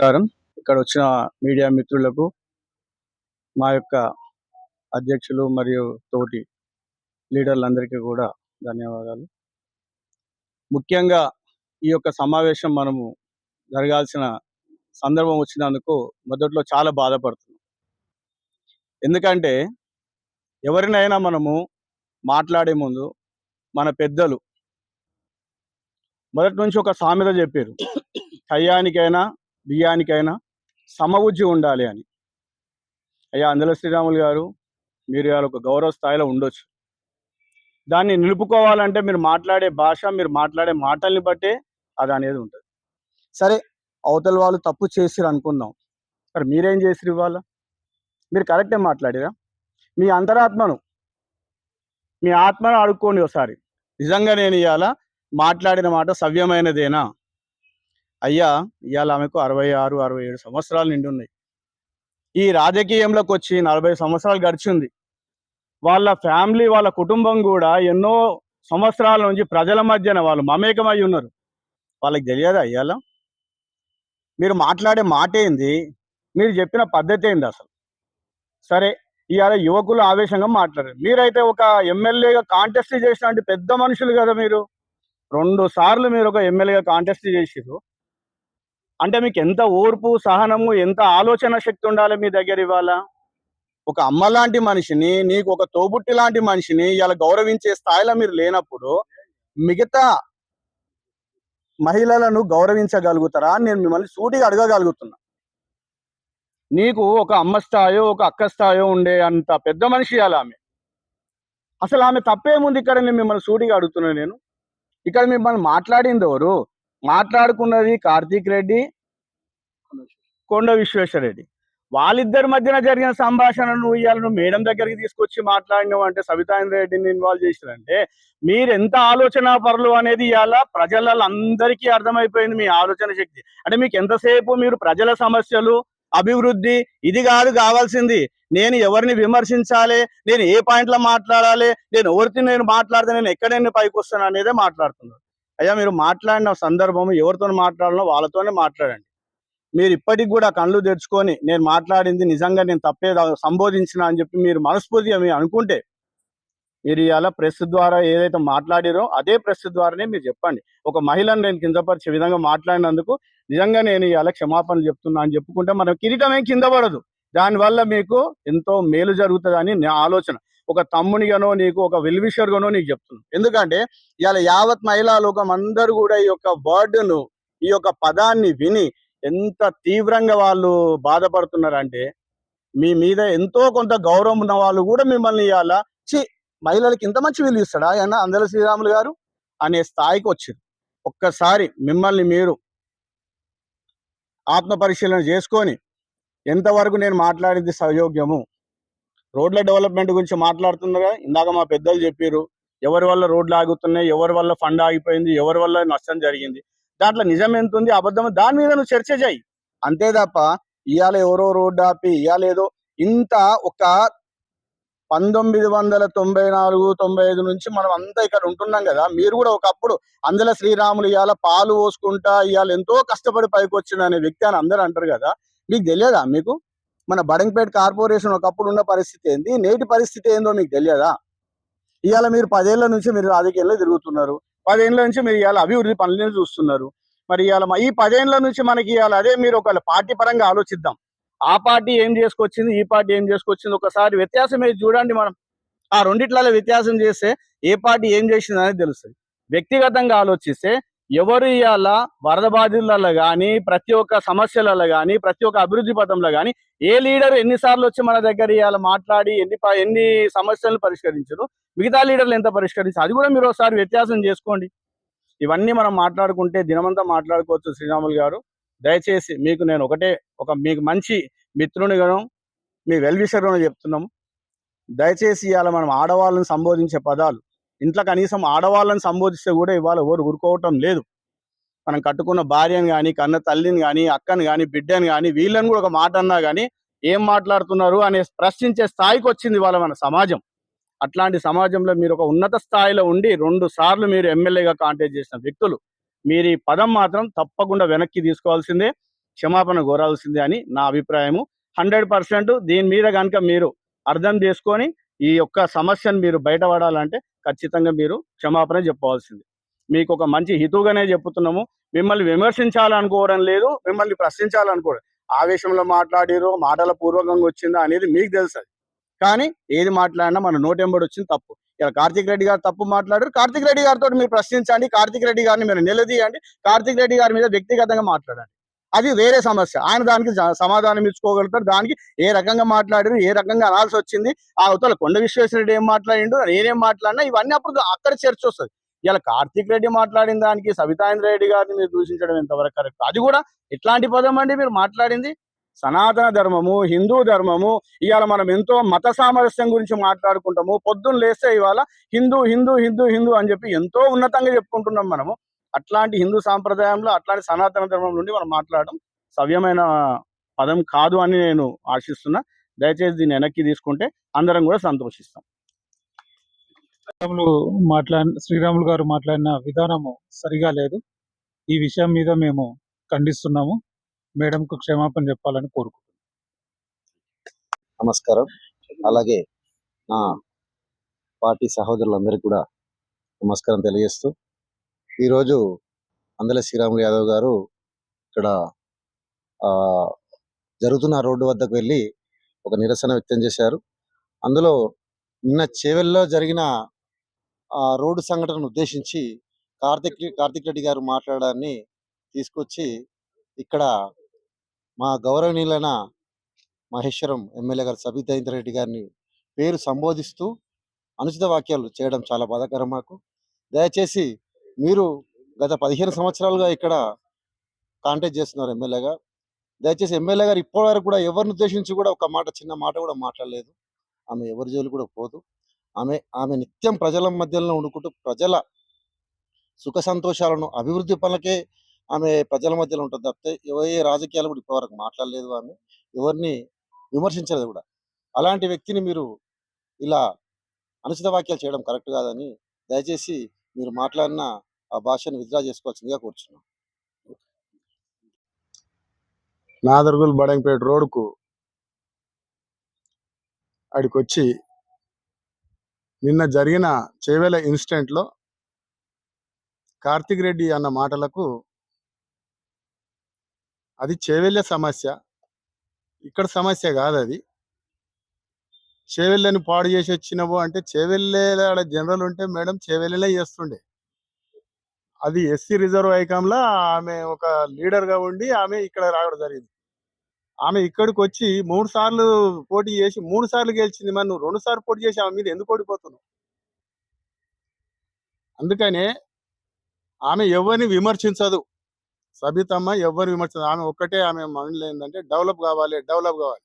నమస్కారం. ఇక్కడ వచ్చిన మీడియా మిత్రులకు మా యొక్క అధ్యక్షులు మరియు తోటి లీడర్లందరికీ కూడా ధన్యవాదాలు. ముఖ్యంగా ఈ యొక్క సమావేశం మనము జరగాల్సిన సందర్భం వచ్చినందుకు మొదట్లో చాలా బాధపడుతున్నాం. ఎందుకంటే ఎవరినైనా మనము మాట్లాడే ముందు మన పెద్దలు మొదటి నుంచి ఒక సామెత చెప్పారు కయ్యానికైనా బియ్యానికైనా సమబుద్ధి ఉండాలి అని. అయ్యా అందల శ్రీరాములు గారు మీరు ఇవాళ ఒక గౌరవ స్థాయిలో ఉండొచ్చు. దాన్ని నిలుపుకోవాలంటే మీరు మాట్లాడే భాష మీరు మాట్లాడే మాటల్ని బట్టే అది అనేది ఉంటుంది. సరే అవతల వాళ్ళు తప్పు చేసిరు అనుకున్నాం మరి మీరేం చేసిరు ఇవాళ? మీరు కరెక్టే మాట్లాడిరా? మీ అంతరాత్మను మీ ఆత్మను అడుక్కోండి ఒకసారి. నిజంగా నేను ఇవాళ మాట్లాడిన మాట సవ్యమైనదేనా? అయ్యా ఇవాళ ఆమెకు అరవై ఆరు అరవై ఏడు సంవత్సరాలు నిండి ఉన్నాయి ఈ రాజకీయంలోకి వచ్చి నలభై సంవత్సరాలు గడిచింది. వాళ్ళ ఫ్యామిలీ వాళ్ళ కుటుంబం కూడా ఎన్నో సంవత్సరాల నుంచి ప్రజల మధ్యన వాళ్ళు మమేకమై ఉన్నారు. వాళ్ళకి తెలియదా అయ్యాల మీరు మాట్లాడే మాట ఏంది? మీరు చెప్పిన పద్ధతి ఏంది అసలు? సరే ఇవాళ యువకులు ఆవేశంగా మాట్లాడారు. మీరైతే ఒక ఎమ్మెల్యేగా కాంటెస్ట్ చేసిన పెద్ద మనుషులు కదా మీరు. రెండు సార్లు మీరు ఒక ఎమ్మెల్యేగా కాంటెస్ట్ చేసిరు అంటే మీకు ఎంత ఓర్పు సహనము ఎంత ఆలోచన శక్తి ఉండాలి మీ దగ్గర ఇవాళ? ఒక అమ్మ లాంటి మనిషిని నీకు ఒక తోబుట్టి లాంటి మనిషిని ఇలా గౌరవించే స్థాయిలో మీరు లేనప్పుడు మిగతా మహిళలను గౌరవించగలుగుతారా నేను మిమ్మల్ని సూటిగా అడగగలుగుతున్నా. నీకు ఒక అమ్మ స్థాయో ఒక అక్క స్థాయో ఉండే అంత పెద్ద మనిషి అలా ఆమె. అసలు ఆమె తప్పేముంది ఇక్కడ నేను మిమ్మల్ని సూటిగా అడుగుతున్నాను నేను? ఇక్కడ మిమ్మల్ని మాట్లాడింది ఎవరు? మాట్లాడుకున్నది కార్తీక్ రెడ్డి కొండ విశ్వేశ్వరరెడ్డి వాళ్ళిద్దరి మధ్యన జరిగిన సంభాషణ నువ్వు ఇవాళ నువ్వు మేడం దగ్గరికి తీసుకొచ్చి మాట్లాడినావు అంటే సవితాంద్ర రెడ్డిని ఇన్వాల్వ్ చేసిరంటే మీరు ఎంత ఆలోచన పరులు అనేది ఇవాళ ప్రజలందరికీ అర్థమైపోయింది మీ ఆలోచన శక్తి. అంటే మీకు ఎంతసేపు మీరు ప్రజల సమస్యలు అభివృద్ధి ఇది కాదు కావాల్సింది. నేను ఎవరిని విమర్శించాలి? నేను ఏ పాయింట్లో మాట్లాడాలి? నేను ఎవరితో నేను మాట్లాడితే నేను ఎక్కడైనా పైకి వస్తాను అనేదే మాట్లాడుతున్నాను అయ్యా మీరు మాట్లాడిన సందర్భం ఎవరితో మాట్లాడాలో వాళ్ళతోనే మాట్లాడండి. మీరు ఇప్పటికి కూడా కళ్ళు తెరుచుకొని నేను మాట్లాడింది నిజంగా నేను తప్పే సంబోధించిన అని చెప్పి మీరు మనస్ఫూర్తిగా మీరు అనుకుంటే మీరు ఇలా ప్రెస్ ద్వారా ఏదైతే మాట్లాడారో అదే ప్రెస్ ద్వారానే మీరు చెప్పండి. ఒక మహిళను నేను కిందపరిచే విధంగా మాట్లాడినందుకు నిజంగా నేను ఇలా క్షమాపణలు చెప్తున్నా అని చెప్పుకుంటే మనం కిరీటం ఏం కింద పడదు. దానివల్ల మీకు ఎంతో మేలు జరుగుతుందని నా ఆలోచన. ఒక తమ్మునిగానో నీకు ఒక వెల్విషర్గానో నీకు చెప్తున్నాను. ఎందుకంటే ఇవాళ యావత్ మహిళా లోకం అందరూ కూడా ఈ యొక్క వర్డ్ను ఈ యొక్క పదాన్ని విని ఎంత తీవ్రంగా వాళ్ళు బాధపడుతున్నారంటే మీ మీద ఎంతో కొంత గౌరవం ఉన్న వాళ్ళు కూడా మిమ్మల్ని ఇవాళ చి మహిళలకి ఇంత మంచి విలువ ఇస్తాడా ఆయన అందల శ్రీరాములు గారు అనే స్థాయికి వచ్చింది ఒక్కసారి మిమ్మల్ని మీరు ఆత్మ పరిశీలన చేసుకొని ఎంతవరకు నేను మాట్లాడింది సయోగ్యము రోడ్ల డెవలప్మెంట్ గురించి మాట్లాడుతుండగా ఇందాక మా పెద్దలు చెప్పారు ఎవరి వల్ల రోడ్లు ఆగుతున్నాయి ఎవరి వల్ల ఫండ్ ఆగిపోయింది ఎవరి వల్ల నష్టం జరిగింది. దాంట్లో నిజం ఎంత ఉంది అబద్ధం దాని మీద నువ్వు చర్చ చేయి. అంతే తప్ప ఇవాళ ఎవరో రోడ్డు ఆపి ఇవాళ ఏదో ఇంత ఒక పంతొమ్మిది వందల తొంభై నాలుగు తొంభై ఐదు నుంచి మనం అంతా ఇక్కడ ఉంటున్నాం కదా. మీరు కూడా ఒకప్పుడు అందులో శ్రీరాములు ఇవాళ పాలు పోసుకుంటా ఇవాళ ఎంతో కష్టపడి పైకి వచ్చిన అనే వ్యక్తి అని అందరూ అంటారు కదా. మీకు తెలియదా మీకు? మన బడంపేట కార్పొరేషన్ ఒకప్పుడు ఉన్న పరిస్థితి ఏంది? నేటి పరిస్థితి ఏందో మీకు తెలియదా? ఇవాళ మీరు పదేళ్ళ నుంచి మీరు రాజకీయాల్లో తిరుగుతున్నారు. పదేళ్ళ నుంచి మీరు ఇవాళ అభివృద్ధి పనులను చూస్తున్నారు. మరి ఇవాళ ఈ పదేళ్ళ నుంచి మనకి ఇవాళ అదే మీరు ఒక పార్టీ పరంగా ఆలోచిద్దాం. ఆ పార్టీ ఏం చేసుకొచ్చింది? ఈ పార్టీ ఏం చేసుకొచ్చింది? ఒకసారి వ్యత్యాసం ఏది చూడండి మనం. ఆ రెండిట్లలో వ్యత్యాసం చేస్తే ఏ పార్టీ ఏం చేసింది అనేది తెలుస్తుంది. వ్యక్తిగతంగా ఆలోచిస్తే ఎవరు ఇవాళ వరద బాధితులలో కానీ ప్రతి ఒక్క సమస్యలలో కానీ ప్రతి ఒక్క అభివృద్ధి పథంలో కానీ ఏ లీడర్ ఎన్నిసార్లు వచ్చి మన దగ్గర ఇవాళ మాట్లాడి ఎన్ని ఎన్ని సమస్యలను పరిష్కరించారు మిగతా లీడర్లు ఎంత పరిష్కరించారు అది కూడా మీరు ఒకసారి వ్యత్యాసం చేసుకోండి. ఇవన్నీ మనం మాట్లాడుకుంటే దినమంతా మాట్లాడుకోవచ్చు శ్రీరాములు గారు. దయచేసి మీకు నేను ఒకటే ఒక మీకు మంచి మిత్రునిగాను మీ వెల్విషర్గాను చెప్తున్నాము దయచేసి ఇవాళ మనం ఆడవాళ్ళని సంబోధించే పదాలు ఇంట్లో కనీసం ఆడవాళ్ళని సంబోధిస్తే కూడా ఇవాళ ఎవరు ఊరుకోవటం లేదు. మనం కట్టుకున్న భార్యను కానీ కన్న తల్లిని కానీ అక్కని కానీ బిడ్డని కానీ వీళ్ళని కూడా ఒక మాట అన్నా కానీ ఏం మాట్లాడుతున్నారు అనే ప్రశ్నించే స్థాయికి వచ్చింది ఇవాళ మన సమాజం. అట్లాంటి సమాజంలో మీరు ఒక ఉన్నత స్థాయిలో ఉండి రెండు సార్లు మీరు ఎమ్మెల్యేగా కాంటాక్ట్ చేసిన వ్యక్తులు మీరు ఈ పదం మాత్రం తప్పకుండా వెనక్కి తీసుకోవాల్సిందే క్షమాపణ కోరాల్సిందే అని నా అభిప్రాయము. హండ్రెడ్ పర్సెంట్ దీని మీద కనుక మీరు అర్థం చేసుకొని ఈ యొక్క సమస్యను మీరు బయటపడాలంటే ఖచ్చితంగా మీరు క్షమాపణ చెప్పవలసింది. మీకు ఒక మంచి హితువుగానే చెప్తున్నాము మిమ్మల్ని విమర్శించాలనుకోవడం లేదు మిమ్మల్ని ప్రశ్నించాలనుకోవడం. ఆవేశంలో మాట్లాడిరో మాటల పూర్వకంగా వచ్చిందా అనేది మీకు తెలుసు కానీ ఏది మాట్లాడినా మన నోటెంబడి వచ్చింది తప్పు. ఇలా కార్తిక్ రెడ్డి గారు తప్పు మాట్లాడారు. కార్తిక్ రెడ్డి గారితో మీరు ప్రశ్నించండి. కార్తిక్ రెడ్డి గారిని మీరు నిలదీయండి. కార్తిక్ రెడ్డి గారి మీద వ్యక్తిగతంగా మాట్లాడండి. అది వేరే సమస్య. ఆయన దానికి సమాధానం ఇచ్చుకోగలుగుతారు దానికి ఏ రకంగా మాట్లాడారు ఏ రకంగా అనాల్సి వచ్చింది ఆ అవతల కొండ విశ్వేశ్వరరెడ్డి ఏం మాట్లాడిండు నేనేం మాట్లాడినా ఇవన్నీ అప్పుడు అక్కడ చర్చ వస్తుంది. ఇలా కార్తిక్ రెడ్డి మాట్లాడిన దానికి సవితాంద్ర రెడ్డి గారిని మీరు దూషించడం ఎంతవరకు కరెక్ట్? అది కూడా ఎట్లాంటి పదం అండి మీరు మాట్లాడింది. సనాతన ధర్మము హిందూ ధర్మము ఇవాళ మనం ఎంతో మత సామరస్యం గురించి మాట్లాడుకుంటాము. పొద్దున్న లేస్తే ఇవాళ హిందూ హిందూ హిందూ హిందూ అని చెప్పి ఎంతో ఉన్నతంగా చెప్పుకుంటున్నాం మనము. అట్లాంటి హిందూ సాంప్రదాయంలో అట్లాంటి సనాతన ధర్మం నుండి మనం మాట్లాడడం సవ్యమైన పదం కాదు అని నేను ఆశిస్తున్నా. దయచేసి దీన్ని వెనక్కి తీసుకుంటే అందరం కూడా సంతోషిస్తాం. మాట్లాడి శ్రీరాములు గారు మాట్లాడిన విధానము సరిగా లేదు. ఈ విషయం మీద మేము ఖండిస్తున్నాము. మేడంకు క్షమాపణ చెప్పాలని కోరుకుంటున్నాం. నమస్కారం. అలాగే నా పార్టీ సహోదరులందరికీ కూడా నమస్కారం తెలియజేస్తూ ఈరోజు అందల శ్రీరాములు యాదవ్ గారు ఇక్కడ ఆ, జరుగుతున్న రోడ్డు వద్దకు వెళ్ళి ఒక నిరసన వ్యక్తం చేశారు. అందులో నిన్న చేవెల్లో జరిగిన ఆ రోడ్డు సంఘటనను ఉద్దేశించి కార్తిక్ కార్తిక్ రెడ్డి గారు మాట్లాడడాన్ని తీసుకొచ్చి ఇక్కడ మా గౌరవనీయులైన మహేశ్వరం ఎమ్మెల్యే గారు సబితేంద్ర రెడ్డి గారిని పేరు సంబోధిస్తూ అనుచిత వాక్యాలు చేయడం చాలా బాధాకరం మాకు. దయచేసి మీరు గత పదిహేను సంవత్సరాలుగా ఇక్కడ కాంటాక్ట్ చేస్తున్నారు ఎమ్మెల్యేగా దయచేసి ఎమ్మెల్యే గారు ఇప్పటి వరకు కూడా ఎవరిని ఉద్దేశించి కూడా ఒక మాట చిన్న మాట కూడా మాట్లాడలేదు. ఆమె ఎవరి జోలు కూడా పోదు. ఆమె ఆమె నిత్యం ప్రజల మధ్యలో ఉండుకుంటూ ప్రజల సుఖ సంతోషాలను అభివృద్ధి పనులకే ఆమె ప్రజల మధ్యలో ఉంటుంది తప్పితే ఏ రాజకీయాలు కూడా ఇప్పటివరకు మాట్లాడలేదు ఆమె. ఎవరిని విమర్శించలేదు కూడా. అలాంటి వ్యక్తిని మీరు ఇలా అనుచిత వాక్యాలు చేయడం కరెక్ట్ కాదని దయచేసి మీరు మాట్లాడిన ఆ భాషను విత్డ్రా చేసుకోవాల్సిందిగా కూర్చున్నాం. నాదర్గుల్ బడంపేట రోడ్కు అడికొచ్చి నిన్న జరిగిన చేవెల ఇన్సిడెంట్లో కార్తిక్ రెడ్డి అన్న మాటలకు అది చేవెళ్ళ సమస్య. ఇక్కడ సమస్య కాదు అది చేవెళ్ళని పాడు చేసి వచ్చినావు అంటే చేవెళ్ళేలా జనరల్ ఉంటే మేడం చేవెళ్ళలే చేస్తుండే. అది ఎస్సీ రిజర్వ్ ఐకాంలో ఆమె ఒక లీడర్గా ఉండి ఆమె ఇక్కడ రావడం జరిగింది. ఆమె ఇక్కడికి వచ్చి మూడు సార్లు పోటీ చేసి మూడు సార్లు గెలిచింది మరి నువ్వు రెండు సార్లు పోటీ చేసి ఆమె మీద ఎందుకు ఓడిపోతున్నావు? అందుకనే ఆమె ఎవరిని విమర్శించదు. సబితమ్మ ఎవరిని విమర్శించదు. ఆమె ఒక్కటే ఆమె మనలో ఏంటంటే డెవలప్ కావాలి డెవలప్ కావాలి.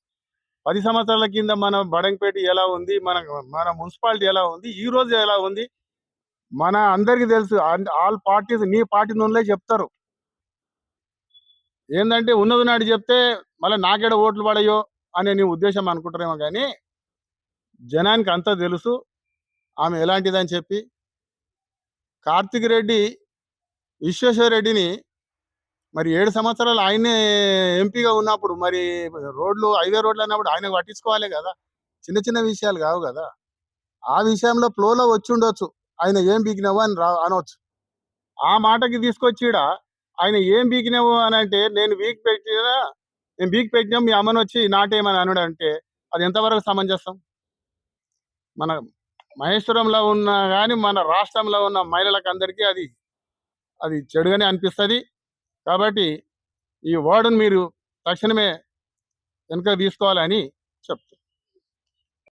పది సంవత్సరాల కింద మన బడంపేట ఎలా ఉంది? మన మన మున్సిపాలిటీ ఎలా ఉంది? ఈ రోజు ఎలా ఉంది? మన అందరికి తెలుసు. ఆల్ పార్టీస్ నీ పార్టీ నుండే చెప్తారు. ఏంటంటే ఉన్నది నాడు చెప్తే మళ్ళీ నాకేడ ఓట్లు పడయో అనే నీ ఉద్దేశం అనుకుంటారేమో కానీ జనానికి అంతా తెలుసు. ఆమె ఎలాంటిదని చెప్పి కార్తిక్ రెడ్డి విశ్వేశ్వర రెడ్డిని మరి ఏడు సంవత్సరాలు ఆయనే ఎంపీగా ఉన్నప్పుడు మరి రోడ్లు హైవే రోడ్లు అన్నప్పుడు ఆయన పట్టించుకోవాలి కదా. చిన్న చిన్న విషయాలు కావు కదా. ఆ విషయంలో ఫ్లోలో వచ్చి ఉండొచ్చు. ఆయన ఏం బీకినావు అని రా అనవచ్చు ఆ మాటకి తీసుకొచ్చిడా ఆయన ఏం బీకినావు అని అంటే నేను వీక్ పెట్టినా నేను వీక్ పెట్టినా మీ అమ్మని వచ్చి నాటేమని అనడు అంటే అది ఎంతవరకు సమంజసం? మన మహేశ్వరంలో ఉన్న కానీ మన రాష్ట్రంలో ఉన్న మహిళలకు అందరికీ అది అది చెడుగానే అనిపిస్తుంది. కాబట్టి ఈ వార్డును మీరు తక్షణమే వెనుక తీసుకోవాలని చెప్తున్నారు